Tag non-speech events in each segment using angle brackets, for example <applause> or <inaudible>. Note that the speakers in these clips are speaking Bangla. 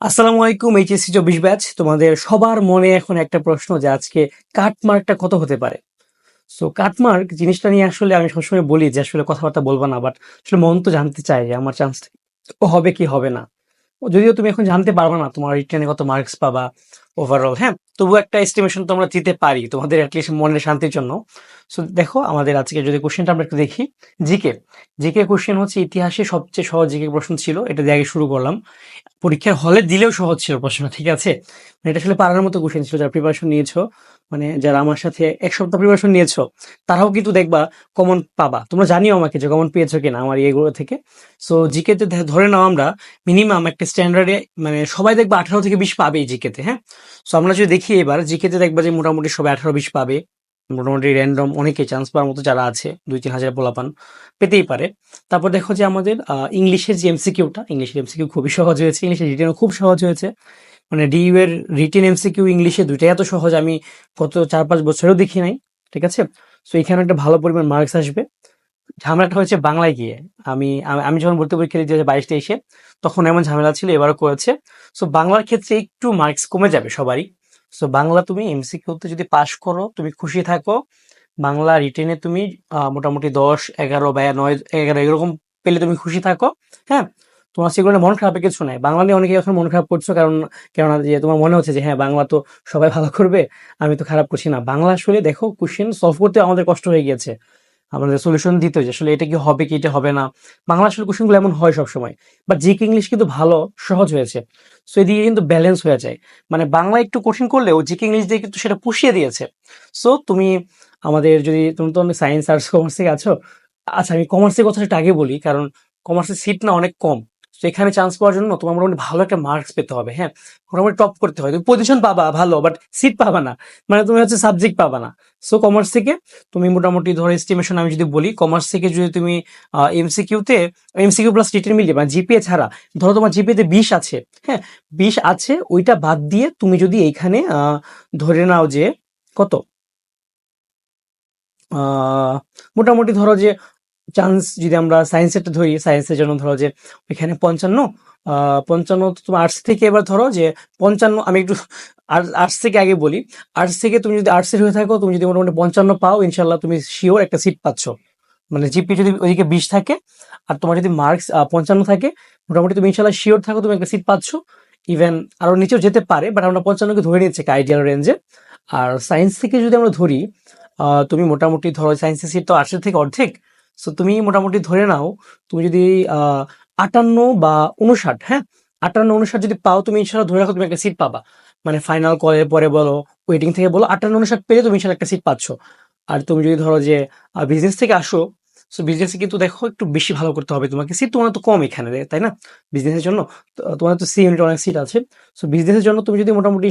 আসসালামু আলাইকুম এইচএসসি চব্বিশ ব্যাচ। তোমাদের সবার মনে এখন একটা প্রশ্ন যে আজকে কাটমার্কটা কত হতে পারে? সো কাটমার্ক জিনিসটা নিয়ে আসলে আমি সবসময় বলি যে আসলে কথাবার্তা বলব না বাট আসলে মন তো জানতে চাই যে আমার চান্স হবে কি হবে না। যদিও তুমি এখন জানতে পারবে না তোমার রিটার্নে কত মার্কস পাবা ওভারঅল হ্যাঁ? তবু একটা এস্টিমেশন তো আমরা দিতে পারি তোমাদের অ্যাটলিস্ট মনের শান্তির জন্য। সো দেখো আমাদের আজকে যদি কোশ্চেনটা আমরা একটু দেখি জিকে জিকে কোশ্চেন হচ্ছে ইতিহাসে সবচেয়ে সহজ জিকে প্রশ্ন ছিল, এটা দিয়ে আগে শুরু করলাম। পরীক্ষার হলে দিলেও সহজ ছিল প্রশ্ন ঠিক আছে? মানে এটা আসলে পারার মতো কোশ্চেন ছিল, যারা প্রিপারেশন নিয়েছো। মানে যারা আমার সাথে এক সপ্তাহ প্রিপারেশন নিয়েছো, তারাও কিন্তু দেখবা কমন পাবা। তোমরা জানিও আমাকে যে কমন পেয়েছ কিনা আমার এগুলো থেকে। সো জিকেতে ধরে নাও আমরা মিনিমাম একটা স্ট্যান্ডার্ডে মানে সবাই দেখবা আঠারো থেকে বিশ পাবে জিকেতে হ্যাঁ? সো আমরা যদি দেখি এবার জিকেতে দেখবা যে মোটামুটি সবাই আঠারো বিশ পাবে। মোটামুটি র্যান্ডম অনেকে চান্স পাওয়ার মতো যারা আছে, দুই তিন হাজার পোলাপান, পেতেই পারে। তারপর দেখো যে আমাদের ইংলিশের যে এমসিকিউটা ইংলিশের এমসিকিউ খুবই সহজ হয়েছে ইংলিশের রিটেনও খুব সহজ হয়েছে। মানে ডিইউ এর রিটেন এমসিকিউ ইংলিশে দুইটাই এত সহজ, আমি গত চার পাঁচ বছরেও দেখি নাই, ঠিক আছে? সো এখানে একটা ভালো পরিমাণ মার্কস আসবে। ঝামেলাটা হয়েছে বাংলায় গিয়ে। আমি, আমি- যখন ভর্তি পরীক্ষা দিতে বাইশ তেইশে, তখন এমন ঝামেলা ছিল, এবারও করেছে। সো বাংলার ক্ষেত্রে একটু মার্কস কমে যাবে সবারই। সো বাংলা তুমি এমসিকিউতে যদি পাশ করো, তুমি খুশি থাকো। বাংলা রিটেনে তুমি মোটামুটি দশ, এগারো বা নয়, এগারো, এরকম পেলে তুমি খুশি থাকো হ্যাঁ? তোমার সেগুলো মন খারাপের কিছু নাই। বাংলা নিয়ে অনেকে এখন মন খারাপ করছ কারণ, কেননা যে তোমার মনে হচ্ছে যে হ্যাঁ বাংলা তো সবাই ভালো করবে, আমি তো খারাপ করছি না। বাংলা আসলে দেখো কোশ্চেন সলভ করতে আমাদের কষ্ট হয়ে গিয়েছে। আমাদের সলিউশন দিতে যে আসলে এটা কি হবে কি এটা হবে না? বাংলা আসলে কোশ্চেনগুলো এমন হয় সবসময়। বাট জিকে ইংলিশ কিন্তু ভালো, সহজ হয়েছে। সো এদিকে কিন্তু ব্যালেন্স হয়ে যায়। মানে বাংলা একটু কঠিন করলেও জিকে ইংলিশ দিয়ে কিন্তু সেটা পুষিয়ে দিয়েছে। সো তুমি আমাদের যদি, তুমি তো সায়েন্স আর্টস কমার্স থেকে আছো আচ্ছা আমি কমার্সের কথাটা আগে বলি, কারণ কমার্সের সিট না অনেক কম। তো এখানে চান্স পাওয়ার জন্য তোমার মোটামুটি ভালো একটা মার্কস পেতে হবে হ্যাঁ? মোটামুটি টপ করতে হয়। তুমি পজিশন পাবা, ভালো বাট সিট পাবা না। মানে তুমি হচ্ছে সাবজেক্ট পাবা না। সো কমার্স থেকে তুমি মোটামুটি ধরো এস্টিমেশন আমি যদি বলি কমার্স থেকে যদি তুমি এমসিকিউতে এমসিকিউ প্লাস রিটেন মিলিয়ে মানে জিপিএ ছাড়া, ধরো তোমার জিপিএতে বিশ আছে হ্যাঁ? বিশ আছে, ওইটা বাদ দিয়ে তুমি যদি এইখানে ধরে নাও যে কত? মোটামুটি ধরো যে চান্স যদি আমরা সায়েন্সেরটা ধরি সায়েন্সের জন্য ধরো যে এখানে পঞ্চান্ন পঞ্চান্ন তো তোমার আর্টস থেকে এবার ধরো যে পঞ্চান্ন, আমি একটু আর্টস থেকে আগে বলি। আর্টস থেকে তুমি যদি আর্টসের হয়ে থাকো, তুমি যদি মোটামুটি পঞ্চান্ন পাও ইনশাল্লাহ তুমি শিওর একটা সিট পাচ্ছ। মানে জিপি যদি ওইদিকে বিশ থাকে, আর তোমার যদি মার্কস পঞ্চান্ন থাকে, মোটামুটি তুমি ইনশাল্লাহ শিওর থাকো তুমি একটা সিট পাচ্ছ। ইভেন আরও নিচেও যেতে পারে বাট আমরা পঞ্চান্নকে ধরে নিচ্ছি একটা আইডিয়াল রেঞ্জে আর সায়েন্স থেকে যদি আমরা ধরি তুমি মোটামুটি ধরো সায়েন্সের সিট তো আর্টসের থেকে অর্ধেক সো তুমি মোটামুটি ধরে নাও, তুমি যদি আটান্ন বা উনষাট হ্যাঁ? আটান্ন উনষাট যদি পাও, তুমি ইনশাল্লাহ ধরে রাখো তুমি একটা সিট পাবা। মানে ফাইনাল কলের পরে বলো ওয়েটিং থেকে বলো, আটান্ন উনষাট পেলে তুমি ইনশাল্লাহ একটা সিট পাচ্ছ। আর তুমি যদি ধরো যে বিজনেস থেকে আসো সো বিজনেসে কিন্তু দেখো একটু বেশি ভালো করতে হবে। তোমাকে সিট তোমার তো কম এখানে তাই না? বিজনেসের জন্য তোমার তো সি ইউনিট অনেক সিট আছে। সো বিজনেসের জন্য তুমি যদি মোটামুটি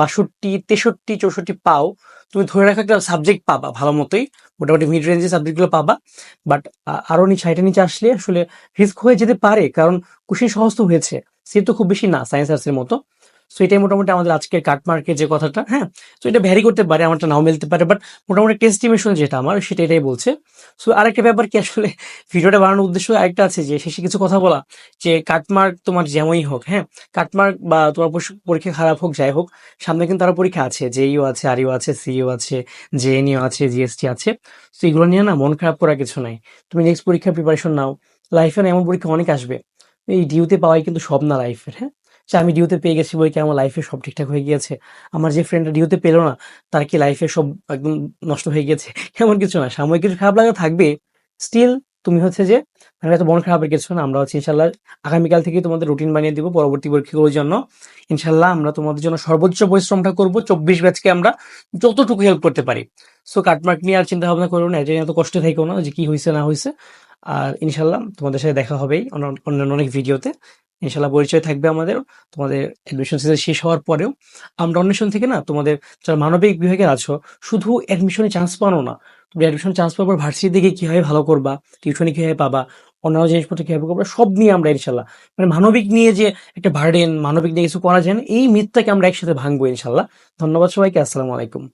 বাষট্টি, তেষট্টি, চৌষট্টি পাও তুমি ধরে রাখো একটা সাবজেক্ট পাবা ভালো মতোই মোটামুটি মিড রেঞ্জের সাবজেক্টগুলো পাবা। বাট আরও নিচে হাইটের নিচে আসলে আসলে রিস্ক হয়ে যেতে পারে, কারণ কুশি সহজ তো হয়েছে। সে তো খুব বেশি না সায়েন্স আর্টসের মতো। সো এটাই মোটামুটি আমাদের আজকের কাট কাটমার্কের যে কথাটা হ্যাঁ? তো এটা ভ্যারি করতে পারে, আমারটা নাও মিলতে পারে বাট মোটামুটি টেস্টিমেশন যেটা আমার, সেটা এটাই বলছে। সো আরেকটা ব্যাপার কি আসলে, <laughs> ভিডিওটা বানানোর উদ্দেশ্য আরেকটা আছে যে, শেষে কিছু কথা বলা, যে কাটমার্ক তোমার যেমনই হোক হ্যাঁ? কাটমার্ক বা তোমার পরীক্ষা- খারাপ হোক, যাই হোক, সামনে কিন্তু আরও পরীক্ষা আছে জেইও আছে আরইও আছে সিইও আছে জেএনইও আছে জিএসটি আছে। তো এগুলো নিয়ে না মন খারাপ করার কিছু নাই। তুমি নেক্সট পরীক্ষার প্রিপারেশন নাও। লাইফে না এমন পরীক্ষা অনেক আসবে। এই ডিউতে পাওয়াই কিন্তু সব না লাইফের হ্যাঁ? যে আমি ডিউতে পেয়ে গেছি বই কি আমার লাইফে সব ঠিকঠাক হয়ে গিয়েছে? আমার যে ফ্রেন্ডটা ডিউতে পেল না, তার কি লাইফে সব একদম নষ্ট হয়ে গেছে <laughs> এমন কিছু না। সাময়িক কিছু খারাপ লাগা থাকবে। স্টিল তুমি হচ্ছে যে মানে এত মন খারাপের কিছু না। আমরা হচ্ছে ইনশাল্লাহ আগামীকাল থেকে তোমাদের রুটিন বানিয়ে দিব পরবর্তী পরীক্ষাগুলোর জন্য। ইনশাল্লাহ আমরা তোমাদের জন্য সর্বোচ্চ পরিশ্রমটা করব। চব্বিশ ব্যাচকে আমরা যতটুকু হেল্প করতে পারি। সো কাটমার্ক নিয়ে আর চিন্তা ভাবনা করো না। এটা এত কষ্ট থেকেও না যে কি হয়েছে না হয়েছে আর ইনশাল্লাহ তোমাদের সাথে দেখা হবেই অন্য- অন্যান্য অনেক ভিডিওতে ইনশাল্লাহ পরিচয় থাকবে আমাদের, তোমাদের অ্যাডমিশন সিজন শেষ হওয়ার পরেও। আমরা অন্বেষণ থেকে না তোমাদের যারা মানবিক বিভাগে আছো, শুধু অ্যাডমিশনে চান্স পানো না, তুমি অ্যাডমিশন চান্স পাওয়ার পর ভার্সিটি দিকে কীভাবে ভালো করবা টিউশনি কীভাবে পাবা, অন্যান্য জিনিসপত্র কীভাবে করবা, সব নিয়ে আমরা ইনশাল্লাহ মানে মানবিক নিয়ে যে একটা বার্ডেন মানবিক নিয়ে কিছু করা যায় না, এই মিথটাকে আমরা একসাথে ভাঙবো ইনশাল্লাহ ধন্যবাদ সবাইকে, আসসালামু আলাইকুম।